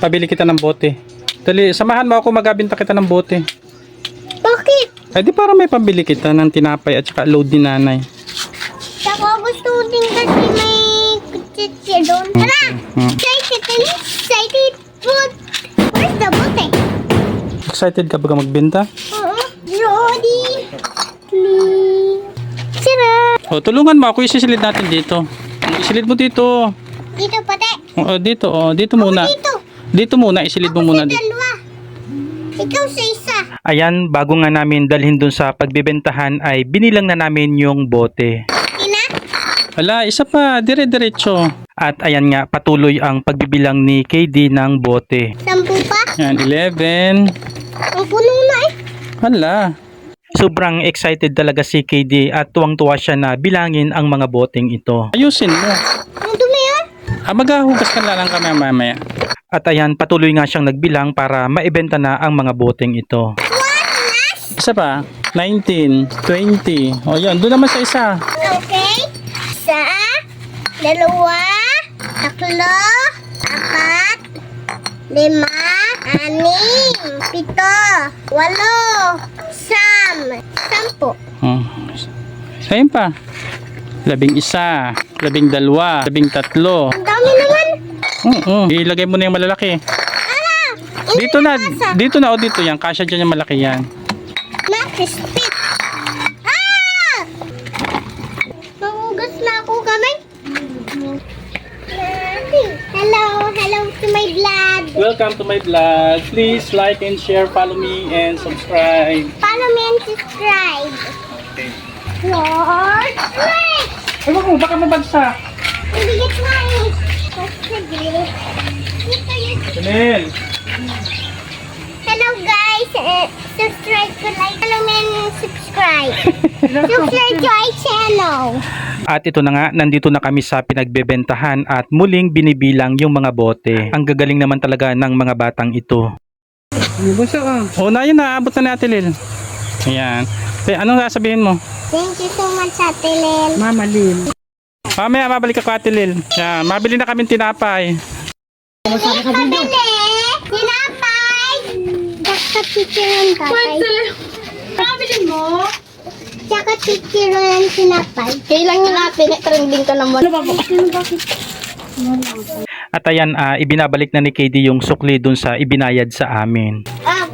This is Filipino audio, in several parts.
Pabili kita ng bote. Dali, samahan mo ako magabinta kita ng bote. Bakit? Ay di para may pambili kita ng tinapay at saka load ni nanay. Saka gusto ko din kasi may kutsitsi doon. Tara! Hmm. Excited excited food! Where's the bote? Excited ka ba magbenta? Oo. Ready? Please. Sira! O, tulungan mo ako isisilid natin dito. Isilid mo dito. Dito pati. O, dito, o, dito muna. Dito. Dito muna, isilid mo Ako muna sa dito. dalawa. Ikaw sa isa. Ayan, bago nga namin dalhin dun sa pagbibentahan ay binilang na namin yung bote. Ina? Wala, isa pa, dire-diretso. At ayan nga, patuloy ang pagbibilang ni KD ng bote. Sampu pa? Yan, 11. Ang puno na eh. Hala. Sobrang excited talaga si KD at tuwang-tuwa siya na bilangin ang mga boteng ito. Ayusin mo. Ang dumi yun. Ah, maghahugas ka na lang kami mamaya. At ayan, patuloy nga siyang nagbilang para maibenta na ang mga boteng ito. Isa pa, 19, 20. O yan, doon naman sa isa. Okay. Isa, dalawa, tatlo, apat, lima, anim, pito, walo, sam, sampu. Oh. Ayun pa. Labing isa, labing dalawa, labing tatlo. Ang dami naman. Oo, ilagay mo na yung malalaki. Ala! Dito na, dito na o dito yan. Kasya dyan yung malaki yan. Na, crispy. Ah! Mahugas na ako kamay. Hello, hello to my vlog. Welcome to my vlog. Please like and share, follow me and subscribe. Follow me and subscribe. Lord, right! Ewan ko, baka mabagsak. Chanel. Hello guys, eh, subscribe ko like. And subscribe. subscribe to our channel. At ito na nga, nandito na kami sa pinagbebentahan at muling binibilang yung mga bote. Ang gagaling naman talaga ng mga batang ito. Basta ka. O na yun, naabot na natin Lil. Ayan. Eh, anong sasabihin mo? Thank you so much, Ate Lel. Mama Lin. Mamaya, mabalik ako Ate Lil. Yan, mabili na kami tinapay. Pabili! Tinapay! Tsaka chichiron tatay. Pabilin mo? Tsaka chichiron ng tinapay. Kailan yun natin? Trending ka naman. Ano ba po? At ayan, ah, ibinabalik na ni KD yung sukli dun sa ibinayad sa amin. Ah,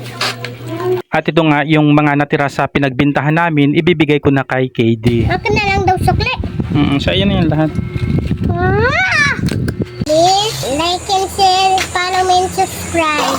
At ito nga, yung mga natira sa pinagbintahan namin, ibibigay ko na kay KD. akin na lang daw sukli. Mm, sa iyo na yan lahat. Ah! Like and share, follow me and subscribe.